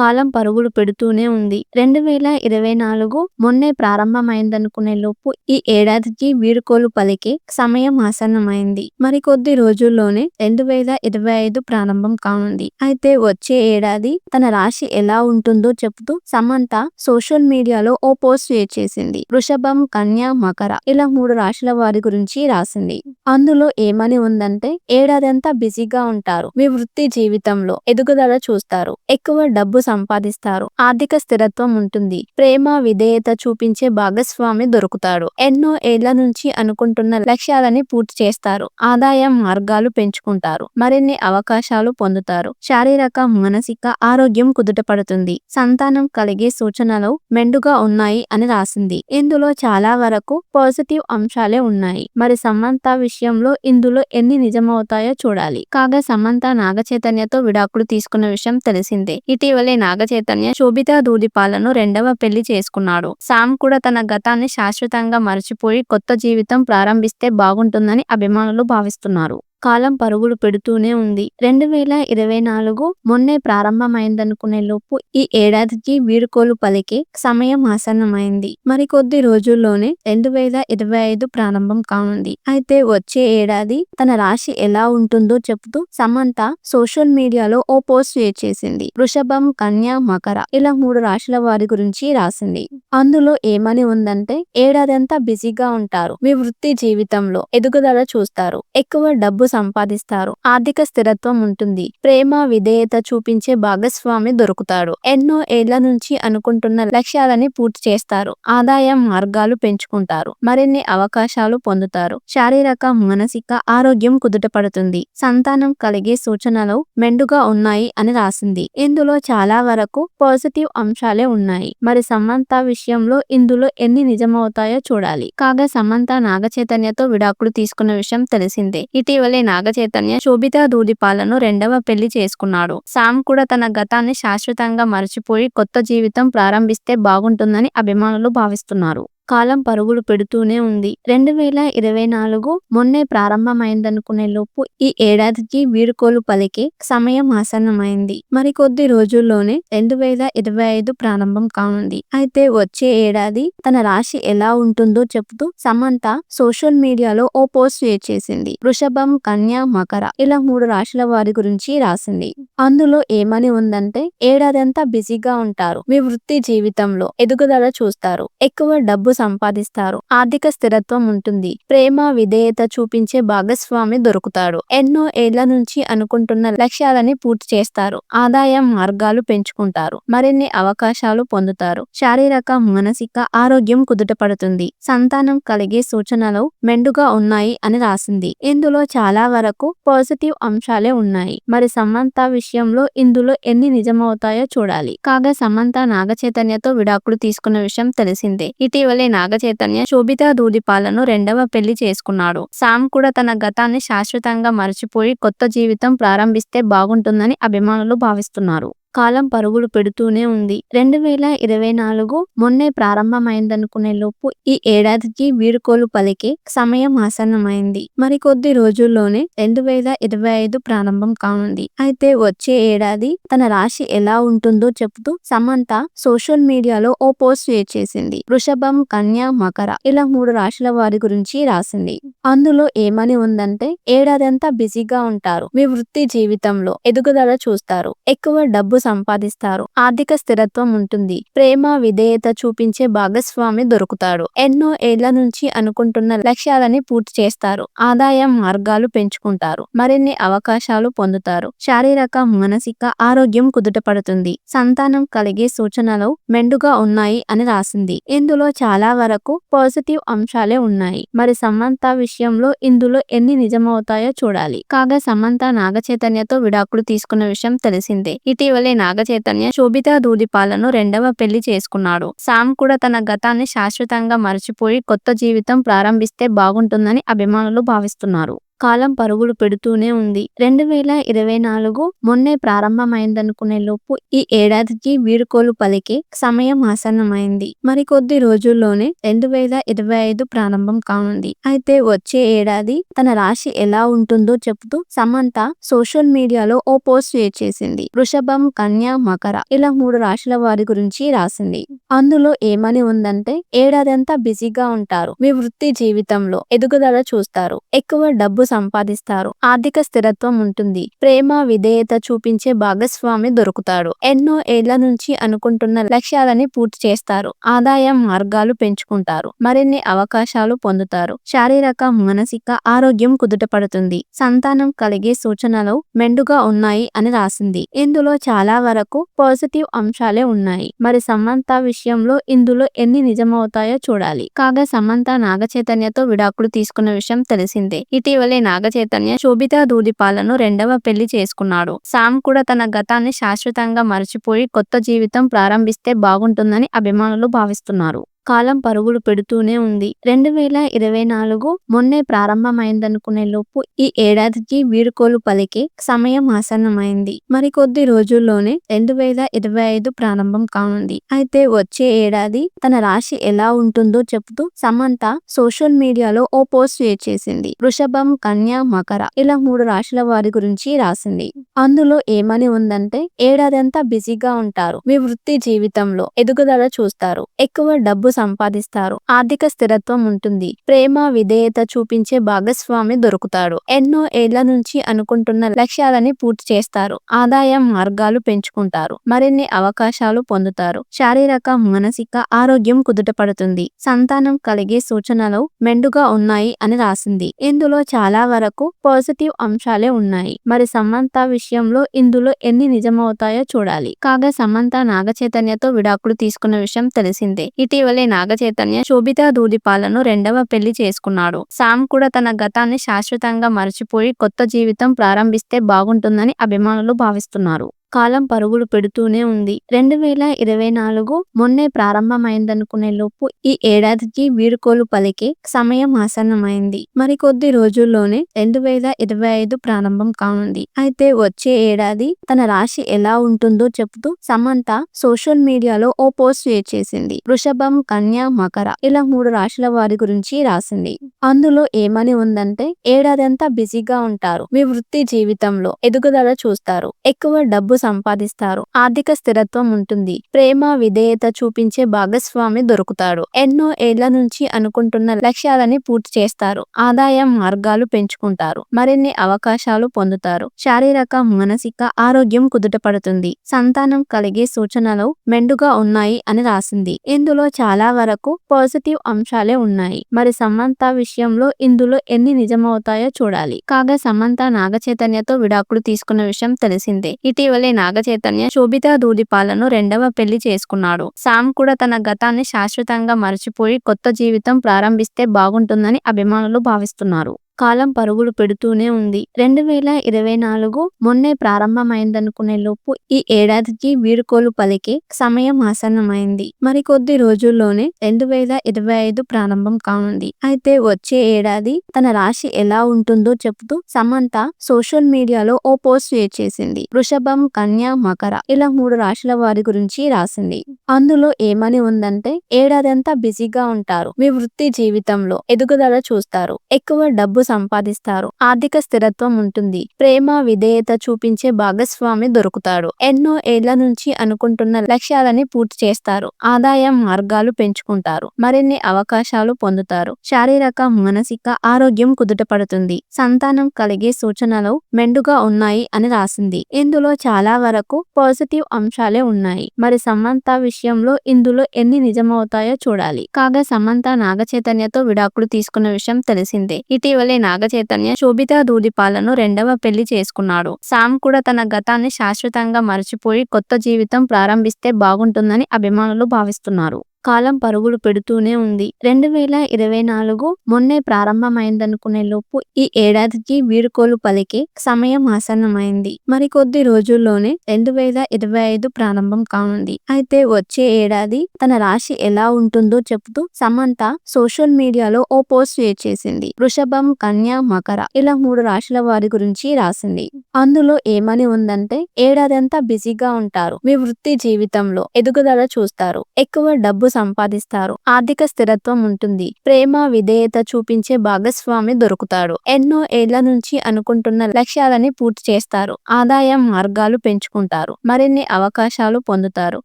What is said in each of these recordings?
కాలం పరుగులు పెడుతూనే ఉంది. రెండు వేల ఇరవై నాలుగు మొన్నే ప్రారంభమైందనుకునే లోపు ఈ ఏడాదికి వీడుకోలు పలికే సమయం ఆసన్నమైంది. మరికొద్ది రోజుల్లోనే రెండు వేల ఇరవై ఐదు ప్రారంభం కానుంది. అయితే వచ్చే ఏడాది తన రాశి ఎలా ఉంటుందో చెబుతూ సమంత సోషల్ మీడియాలో ఓ పోస్ట్ షేర్ చేసింది. వృషభం, కన్య, మకర ఇలా మూడు రాశుల వారి గురించి రాసింది. అందులో ఏమని ఉందంటే ఏడాదంతా బిజీగా ఉంటారు. మీ వృత్తి జీవితంలో ఎదుగుదల చూస్తారు. ఎక్కువ డబ్బు సంపాదిస్తారు. ఆర్థిక స్థిరత్వం ఉంటుంది. ప్రేమ, విధేయత చూపించే భాగస్వామి దొరుకుతాడు. ఎన్నో ఏళ్ళ నుంచి అనుకుంటున్న లక్ష్యాలని పూర్తి చేస్తారు. ఆదాయ మార్గాలు పెంచుకుంటారు. మరిన్ని అవకాశాలు పొందుతారు. శారీరక, మానసిక ఆరోగ్యం కుదుటపడుతుంది. సంతానం కలిగే సూచనలు మెండుగా ఉన్నాయి అని రాసింది. ఇందులో చాలా వరకు పాజిటివ్ అంశాలే ఉన్నాయి. మరి సమంత విషయంలో ఇందులో ఎన్ని నిజమవుతాయో చూడాలి. కాగా సమంత నాగచైతన్యతో విడాకులు తీసుకున్న విషయం తెలిసిందే. ఇటీవలే నాగచైతన్య శోభితా దూదిపాలను రెండవ పెళ్ళి చేసుకున్నాడు. సామ్ కూడా తన గతాన్ని శాశ్వతంగా మరచిపోయి కొత్త జీవితం ప్రారంభిస్తే బాగుంటుందని అభిమానులు భావిస్తున్నారు. కాలం పరుగులు పెడుతూనే ఉంది. రెండు వేల ఇరవై నాలుగు మొన్నే ప్రారంభమైందనుకునే లోపు ఈ ఏడాదికి వీడుకోలు పలికే సమయం ఆసన్నమైంది. మరికొద్ది రోజుల్లోనే రెండు వేల ఇరవై ఐదు ప్రారంభం కానుంది. అయితే వచ్చే ఏడాది తన రాశి ఎలా ఉంటుందో చెబుతూ సమంత సోషల్ మీడియాలో ఓ పోస్ట్ షేర్ చేసింది. వృషభం, కన్య, మకర ఇలా మూడు రాశుల వారి గురించి రాసింది. అందులో ఏమని ఉందంటే ఏడాదంతా బిజీగా ఉంటారు. మీ వృత్తి జీవితంలో ఎదుగుదల చూస్తారు. ఎక్కువ డబ్బు సంపాదిస్తారు. ఆర్థిక స్థిరత్వం ఉంటుంది. ప్రేమ, విధేయత చూపించే భాగస్వామి దొరుకుతాడు. ఎన్నో ఏళ్ళ నుంచి అనుకుంటున్న లక్ష్యాలని పూర్తి చేస్తారు. ఆదాయ మార్గాలు పెంచుకుంటారు. మరిన్ని అవకాశాలు పొందుతారు. శారీరక, మానసిక ఆరోగ్యం కుదుటపడుతుంది. సంతానం కలిగే సూచనలు మెండుగా ఉన్నాయి అని రాసింది. ఇందులో చాలా వరకు పాజిటివ్ అంశాలే ఉన్నాయి. మరి సమంత విషయంలో ఇందులో ఎన్ని నిజమవుతాయో చూడాలి. కాగా సమంత నాగచైతన్యతో విడాకులు తీసుకున్న విషయం తెలిసిందే. ఇటీవలే నాగచైతన్య శోభితా దూదిపాలను రెండవ పెళ్ళి చేసుకున్నాడు. సామ్ కూడా తన గతాన్ని శాశ్వతంగా మరచిపోయి కొత్త జీవితం ప్రారంభిస్తే బాగుంటుందని అభిమానులు భావిస్తున్నారు. కాలం పరుగులు పెడుతూనే ఉంది. రెండు వేల ఇరవై నాలుగు మొన్నే ప్రారంభమైందనుకునే లోపు ఈ ఏడాదికి వీడుకోలు పలికే సమయం ఆసన్నమైంది. మరికొద్ది రోజుల్లోనే రెండు వేల ఇరవై ఐదు ప్రారంభం కానుంది. అయితే వచ్చే ఏడాది తన రాశి ఎలా ఉంటుందో చెబుతూ సమంత సోషల్ మీడియాలో ఓ పోస్ట్ షేర్ చేసింది. వృషభం, కన్య, మకర ఇలా మూడు రాశుల వారి గురించి రాసింది. అందులో ఏమని ఉందంటే ఏడాదంతా బిజీగా ఉంటారు. మీ వృత్తి జీవితంలో ఎదుగుదల చూస్తారు. ఎక్కువ డబ్బు సంపాదిస్తారు. ఆర్థిక స్థిరత్వం ఉంటుంది. ప్రేమ, విధేయత చూపించే భాగస్వామి దొరుకుతాడు. ఎన్నో ఏళ్ళ నుంచి అనుకుంటున్న లక్ష్యాలని పూర్తి చేస్తారు. ఆదాయ మార్గాలు పెంచుకుంటారు. మరిన్ని అవకాశాలు పొందుతారు. శారీరక, మానసిక ఆరోగ్యం కుదుటపడుతుంది. సంతానం కలిగే సూచనలు మెండుగా ఉన్నాయి అని రాసింది. ఇందులో చాలా వరకు పాజిటివ్ అంశాలే ఉన్నాయి. మరి సమంత విషయంలో ఇందులో ఎన్ని నిజమవుతాయో చూడాలి. కాగా సమంత నాగచైతన్యతో విడాకులు తీసుకున్న విషయం తెలిసిందే. ఇటీవలే నాగచైతన్య శోభితా దూదిపాలను రెండవ పెళ్ళి చేసుకున్నాడు. సామ్ కూడా తన గతాన్ని శాశ్వతంగా మర్చిపోయి కొత్త జీవితం ప్రారంభిస్తే బాగుంటుందని అభిమానులు భావిస్తున్నారు. కాలం పరుగులు పెడుతూనే ఉంది. రెండు వేల ఇరవై నాలుగు మొన్నే ప్రారంభమైందనుకునే లోపు ఈ ఏడాదికి వీడుకోలు పలికే సమయం ఆసన్నమైంది. మరికొద్ది రోజుల్లోనే రెండు వేల ఇరవై ఐదు ప్రారంభం కానుంది. అయితే వచ్చే ఏడాది తన రాశి ఎలా ఉంటుందో చెబుతూ సమంత సోషల్ మీడియాలో ఓ పోస్ట్ షేర్ చేసింది. వృషభం, కన్య, మకర ఇలా మూడు రాశుల వారి గురించి రాసింది. అందులో ఏమని ఉందంటే ఏడాది అంతా బిజీగా ఉంటారు. మీ వృత్తి జీవితంలో ఎదుగుదల చూస్తారు. ఎక్కువ డబ్బు సంపాదిస్తారు. ఆర్థిక స్థిరత్వం ఉంటుంది. ప్రేమ, విధేయత చూపించే భాగస్వామి దొరుకుతాడు. ఎన్నో ఏళ్ళ నుంచి అనుకుంటున్న లక్ష్యాలని పూర్తి చేస్తారు. ఆదాయ మార్గాలు పెంచుకుంటారు. మరిన్ని అవకాశాలు పొందుతారు. శారీరక, మానసిక ఆరోగ్యం కుదుటపడుతుంది. సంతానం కలిగే సూచనలు మెండుగా ఉన్నాయి అని రాసింది. ఇందులో చాలా వరకు పాజిటివ్ అంశాలే ఉన్నాయి. మరి సమంత విషయంలో ఇందులో ఎన్ని నిజమవుతాయో చూడాలి. కాగా సమంత నాగచైతన్యతో విడాకులు తీసుకున్న విషయం తెలిసిందే. ఇటీవలే నాగచైతన్య శోభితా ధూళిపాలను రెండవ పెళ్ళి చేసుకున్నాడు. సామ్ కూడా తన గతాన్ని శాశ్వతంగా మరచిపోయి కొత్త జీవితం ప్రారంభిస్తే బాగుంటుందని అభిమానులు భావిస్తున్నారు. కాలం పరుగులు పెడుతూనే ఉంది. రెండు వేల ఇరవై నాలుగు మొన్నే ప్రారంభమైందనుకునే లోపు ఈ ఏడాదికి వీడుకోలు పలికే సమయం ఆసన్నమైంది. మరికొద్ది రోజుల్లోనే రెండు వేల ఇరవై ఐదు ప్రారంభం కానుంది. అయితే వచ్చే ఏడాది తన రాశి ఎలా ఉంటుందో చెబుతూ సమంత సోషల్ మీడియాలో ఓ పోస్ట్ షేర్ చేసింది. వృషభం, కన్య, మకర ఇలా మూడు రాశుల వారి గురించి రాసింది. అందులో ఏమని ఉందంటే ఏడాదంతా బిజీగా ఉంటారు. మీ వృత్తి జీవితంలో ఎదుగుదల చూస్తారు. ఎక్కువ డబ్బు సంపాదిస్తారు. ఆర్థిక స్థిరత్వం ఉంటుంది. ప్రేమ, విధేయత చూపించే భాగస్వామి దొరుకుతాడు. ఎన్నో ఏళ్ళ నుంచి అనుకుంటున్న లక్ష్యాలని పూర్తి చేస్తారు. ఆదాయం మార్గాలు పెంచుకుంటారు. మరిన్ని అవకాశాలు పొందుతారు. శారీరక, మానసిక ఆరోగ్యం కుదుటపడుతుంది. సంతానం కలిగే సూచనలు మెండుగా ఉన్నాయి అని రాసింది. ఇందులో చాలా వరకు పాజిటివ్ అంశాలే ఉన్నాయి. మరి సమంత విషయంలో ఇందులో ఎన్ని నిజమవుతాయో చూడాలి. కాగా సమంత నాగ చైతన్యతో విడాకులు తీసుకున్న విషయం తెలిసిందే. ఇటీవలే నాగచైతన్య శోభితా దూదిపాలను రెండవ పెళ్ళి చేసుకున్నాడు. సామ్ కూడా తన గతాన్ని శాశ్వతంగా మరచిపోయి కొత్త జీవితం ప్రారంభిస్తే బాగుంటుందని అభిమానులు భావిస్తున్నారు. కాలం పరుగులు పెడుతూనే ఉంది. రెండు వేల ఇరవై నాలుగు మొన్నే ప్రారంభమైందనుకునే లోపు ఈ ఏడాదికి వీడుకోలు పలికే సమయం ఆసన్నమైంది. మరికొద్ది రోజుల్లోనే రెండు వేల ఇరవై ఐదు ప్రారంభం కానుంది. అయితే వచ్చే ఏడాది తన రాశి ఎలా ఉంటుందో చెబుతూ సమంత సోషల్ మీడియాలో ఓ పోస్ట్ షేర్ చేసింది. వృషభం, కన్య, మకర ఇలా మూడు రాశుల వారి గురించి రాసింది. అందులో ఏమని ఉందంటే ఏడాదంతా బిజీగా ఉంటారు. మీ వృత్తి జీవితంలో ఎదుగుదల చూస్తారు. ఎక్కువ డబ్బు సంపాదిస్తారు. ఆర్థిక స్థిరత్వం ఉంటుంది. ప్రేమ, విధేయత చూపించే భాగస్వామి దొరుకుతాడు. ఎన్నో ఏళ్ళ నుంచి అనుకుంటున్న లక్ష్యాలని పూర్తి చేస్తారు. ఆదాయం మార్గాలు పెంచుకుంటారు. మరిన్ని అవకాశాలు పొందుతారు. శారీరక, మానసిక ఆరోగ్యం కుదుటపడుతుంది. సంతానం కలిగే సూచనలు మెండుగా ఉన్నాయి అని రాసింది. ఇందులో చాలా వరకు పాజిటివ్ అంశాలే ఉన్నాయి. మరి సమంత విషయంలో ఇందులో ఎన్ని నిజమవుతాయో చూడాలి. కాగా సమంత నాగ చైతన్యతో విడాకులు తీసుకున్న విషయం తెలిసిందే. ఇటీవలే నాగ చైతన్య శోభితా దూదిపాలను రెండవ పెళ్ళి చేసుకున్నాడు. సామ్ కూడా తన గతాన్ని శాశ్వతంగా మరచిపోయి కొత్త జీవితం ప్రారంభిస్తే బాగుంటుందని అభిమానులు భావిస్తున్నారు. కాలం పరుగులు పెడుతూనే ఉంది. రెండు వేల ఇరవై నాలుగు మొన్నే ప్రారంభమైందనుకునే లోపు ఈ ఏడాదికి వీడుకోలు పలికే సమయం ఆసన్నమైంది. మరికొద్ది రోజుల్లోనే రెండు వేల ఇరవై ఐదు ప్రారంభం కానుంది. అయితే వచ్చే ఏడాది తన రాశి ఎలా ఉంటుందో చెబుతూ సమంత సోషల్ మీడియాలో ఓ పోస్ట్ షేర్ చేసింది. వృషభం, కన్య, మకర ఇలా మూడు రాశుల వారి గురించి రాసింది. అందులో ఏమని ఉందంటే ఏడాదంతా బిజీగా ఉంటారు. మీ వృత్తి జీవితంలో ఎదుగుదల చూస్తారు. ఎక్కువ డబ్బు సంపాదిస్తారు. ఆర్థిక స్థిరత్వం ఉంటుంది. ప్రేమ, విధేయత చూపించే భాగస్వామి దొరుకుతాడు. ఎన్నో ఏళ్ళ నుంచి అనుకుంటున్న లక్ష్యాలని పూర్తి చేస్తారు. ఆదాయం మార్గాలు పెంచుకుంటారు. మరిన్ని అవకాశాలు పొందుతారు. శారీరక, మానసిక ఆరోగ్యం కుదుటపడుతుంది. సంతానం కలిగే సూచనలు మెండుగా ఉన్నాయి అని రాసింది. ఇందులో చాలా వరకు పాజిటివ్ అంశాలే ఉన్నాయి. మరి సమంత విషయంలో ఇందులో ఎన్ని నిజమవుతాయో చూడాలి. కాగా సమంత నాగ చైతన్యతో విడాకులు తీసుకున్న విషయం తెలిసిందే. ఇటీవలే నాగ చైతన్య శోభితా దూదిపాలను రెండవ పెళ్ళి చేసుకున్నాడు. సామ్ కూడా తన గతాన్ని శాశ్వతంగా మరచిపోయి కొత్త జీవితం ప్రారంభిస్తే బాగుంటుందని అభిమానులు భావిస్తున్నారు. కాలం పరుగులు పెడుతూనే ఉంది. రెండు వేల ఇరవై నాలుగు మొన్నే ప్రారంభమైందనుకునే లోపు ఈ ఏడాదికి వీడుకోలు పలికే సమయం ఆసన్నమైంది. మరికొద్ది రోజుల్లోనే రెండు వేల ఇరవై ఐదు ప్రారంభం కానుంది. అయితే వచ్చే ఏడాది తన రాశి ఎలా ఉంటుందో చెబుతూ సమంత సోషల్ మీడియాలో ఓ పోస్ట్ షేర్ చేసింది. వృషభం, కన్య, మకర ఇలా మూడు రాశుల వారి గురించి రాసింది. అందులో ఏమని ఉందంటే ఏడాదంతా బిజీగా ఉంటారు. మీ వృత్తి జీవితంలో ఎదుగుదల చూస్తారు. ఎక్కువ డబ్బు సంపాదిస్తారు. ఆర్థిక స్థిరత్వం ఉంటుంది. ప్రేమ, విధేయత చూపించే భాగస్వామి దొరుకుతాడు. ఎన్నో ఏళ్ళ నుంచి అనుకుంటున్న లక్ష్యాలని పూర్తి చేస్తారు. ఆదాయం మార్గాలు పెంచుకుంటారు. మరిన్ని అవకాశాలు పొందుతారు. శారీరక, మానసిక ఆరోగ్యం కుదుటపడుతుంది. సంతానం కలిగే సూచనలు మెండుగా ఉన్నాయి అని రాసింది. ఇందులో చాలా వరకు పాజిటివ్ అంశాలే ఉన్నాయి. మరి సమంత విషయంలో ఇందులో ఎన్ని నిజమవుతాయో చూడాలి. కాగా సమంత నాగచైతన్యతో విడాకులు తీసుకున్న విషయం తెలిసిందే. ఇటీవలే నాగ చైతన్య శోభితా ధూళిపాలను రెండవ పెళ్ళి చేసుకున్నాడు. సామ్ కూడా తన గతాన్ని శాశ్వతంగా మర్చిపోయి కొత్త జీవితం ప్రారంభిస్తే బాగుంటుందని అభిమానులు భావిస్తున్నారు. కాలం పరుగులు పెడుతూనే ఉంది. రెండు వేల ఇరవై నాలుగు మొన్నే ప్రారంభమైందనుకునే లోపు ఈ ఏడాదికి వీడుకోలు పలికే సమయం ఆసన్నమైంది. మరికొద్ది రోజుల్లోనే రెండు వేల ఇరవై ఐదు ప్రారంభం కానుంది. అయితే వచ్చే ఏడాది తన రాశి ఎలా ఉంటుందో చెబుతూ సమంత సోషల్ మీడియాలో ఓ పోస్ట్ షేర్ చేసింది. వృషభం, కన్య, మకర ఇలా మూడు రాశుల వారి గురించి రాసింది. అందులో ఏమని ఉందంటే ఏడాదంతా బిజీగా ఉంటారు. మీ వృత్తి జీవితంలో ఎదుగుదల చూస్తారు. ఎక్కువ డబ్బు సంపాదిస్తారు. ఆర్థిక స్థిరత్వం ఉంటుంది. ప్రేమ, విధేయత చూపించే భాగస్వామి దొరుకుతాడు. ఎన్నో ఏళ్ళ నుంచి అనుకుంటున్న లక్ష్యాలని పూర్తి చేస్తారు. ఆదాయం మార్గాలు పెంచుకుంటారు. మరిన్ని అవకాశాలు పొందుతారు.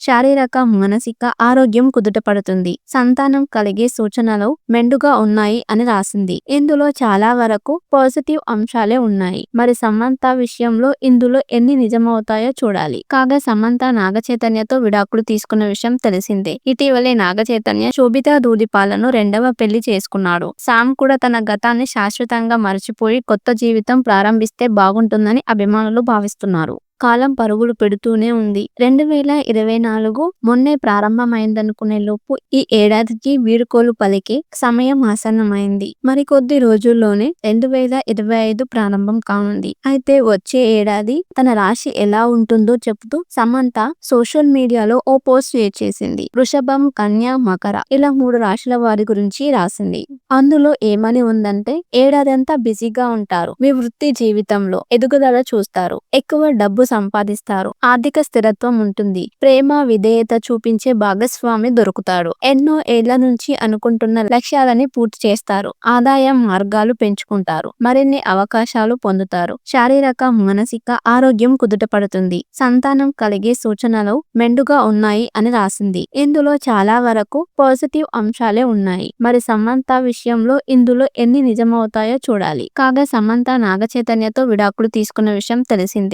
శారీరక, మానసిక ఆరోగ్యం కుదుటపడుతుంది. సంతానం కలిగే సూచనలు మెండుగా ఉన్నాయి అని రాసింది. ఇందులో చాలా వరకు పాజిటివ్ అంశాలే ఉన్నాయి. మరి సమంత విషయంలో ఇందులో ఎన్ని నిజమవుతాయో చూడాలి. కాగా సమంత నాగచైతన్యతో విడాకులు తీసుకున్న విషయం తెలిసిందే. ఇటీవలే నాగచైతన్య శోభితా దూదిపాలను రెండవ పెళ్ళి చేసుకున్నాడు. సామ్ కూడా తన గతాన్ని శాశ్వతంగా మరచిపోయి కొత్త జీవితం ప్రారంభిస్తే బాగుంటుందని అభిమానులు భావిస్తున్నారు. కాలం పరుగులు పెడుతూనే ఉంది. రెండు వేల ఇరవై నాలుగు మొన్నే ప్రారంభమైందనుకునే లోపు ఈ ఏడాదికి వీడుకోలు పలికే సమయం ఆసన్నమైంది. మరికొద్ది రోజుల్లోనే రెండు వేల ఇరవై ఐదు ప్రారంభం కానుంది. అయితే వచ్చే ఏడాది తన రాశి ఎలా ఉంటుందో చెబుతూ సమంత సోషల్ మీడియాలో ఓ పోస్ట్ షేర్ చేసింది. వృషభం, కన్య, మకర ఇలా మూడు రాశుల వారి గురించి రాసింది. అందులో ఏమని ఉందంటే ఏడాది అంతా బిజీగా ఉంటారు. మీ వృత్తి జీవితంలో ఎదుగుదల చూస్తారు. ఎక్కువ డబ్బు సంపాదిస్తారు. ఆర్థిక స్థిరత్వం ఉంటుంది. ప్రేమ, విధేయత చూపించే భాగస్వామి దొరుకుతాడు. ఎన్నో ఏళ్ళ నుంచి అనుకుంటున్న లక్ష్యాలని పూర్తి చేస్తారు. ఆదాయం మార్గాలు పెంచుకుంటారు. మరిన్ని అవకాశాలు పొందుతారు. శారీరక, మానసిక ఆరోగ్యం కుదుటపడుతుంది. సంతానం కలిగే సూచనలు మెండుగా ఉన్నాయి అని రాసింది. ఇందులో చాలా వరకు పాజిటివ్ అంశాలే ఉన్నాయి. మరి సమంత విషయంలో ఇందులో ఎన్ని నిజమవుతాయో చూడాలి. కాగా సమంత నాగచైతన్యతో విడాకులు తీసుకున్న విషయం తెలిసిందే.